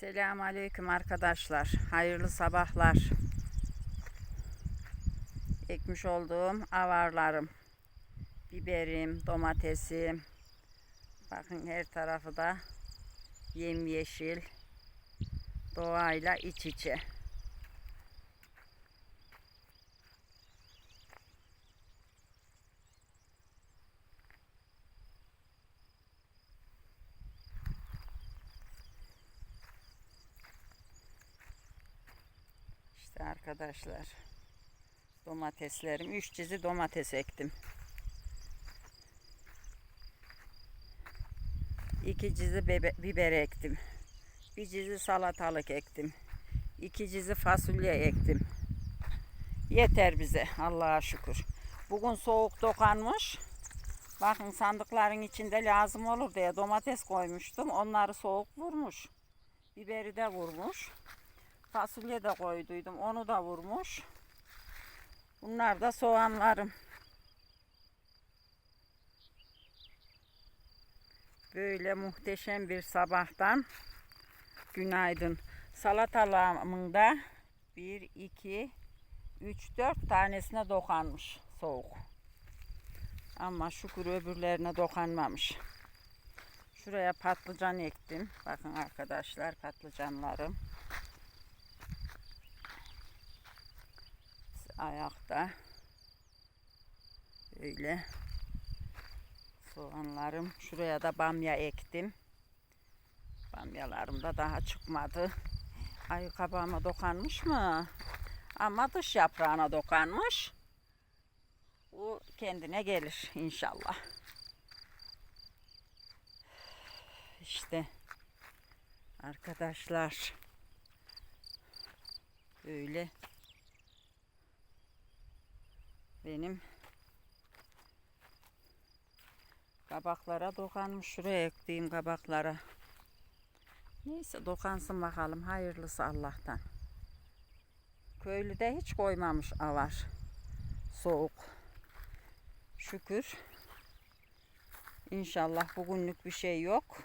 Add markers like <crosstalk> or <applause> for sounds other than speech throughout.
Selamun Aleyküm arkadaşlar. Hayırlı sabahlar. Ekmiş olduğum avarlarım. Biberim, domatesim. Bakın her tarafı da yemyeşil. Doğayla iç içe. İşte arkadaşlar. Domateslerim. Üç cizi domates ektim. İki cizi biber ektim. Bir cizi salatalık ektim. İki cizi fasulye ektim. Yeter bize Allah'a şükür. Bugün soğuk dokanmış. Bakın sandıkların içinde lazım olur diye domates koymuştum. Onları soğuk vurmuş. Biberi de vurmuş. Fasulye de koyduydum. Onu da vurmuş. Bunlar da soğanlarım. Böyle muhteşem bir sabahtan günaydın. Salatalığımın da 1, 2, 3, 4 tanesine dokanmış soğuk. Ama şükür öbürlerine dokanmamış. Şuraya patlıcan ektim. Bakın arkadaşlar patlıcanlarım. Ayakta böyle soğanlarım. Şuraya da bamya ektim. Bamyalarım da daha çıkmadı. Ay kabağıma dokanmış mı? Ama dış yaprağına dokanmış. Bu kendine gelir inşallah. İşte arkadaşlar böyle benim kabaklara dokanmış. Şuraya ektiğim kabaklara. Neyse dokansın bakalım. Hayırlısı Allah'tan. Köylüde hiç koymamış avar. Soğuk. Şükür. İnşallah bugünlük bir şey yok.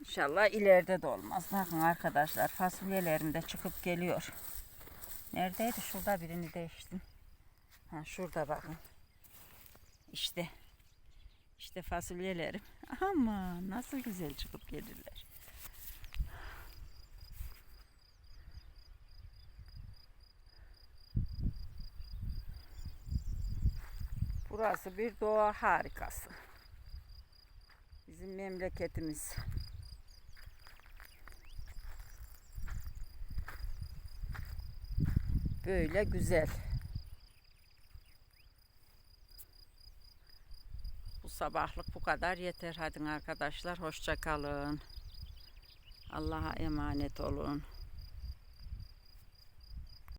İnşallah ileride de olmaz. Bakın arkadaşlar fasulyelerim de çıkıp geliyor. Neredeydi? Şurada birini değiştim. Ha şurada bakın. İşte. İşte fasulyelerim. <laughs> Ama nasıl güzel çıkıp gelirler. Burası bir doğa harikası. Bizim memleketimiz. Böyle güzel. Bu sabahlık bu kadar yeter. Hadi arkadaşlar hoşça kalın. Allah'a emanet olun.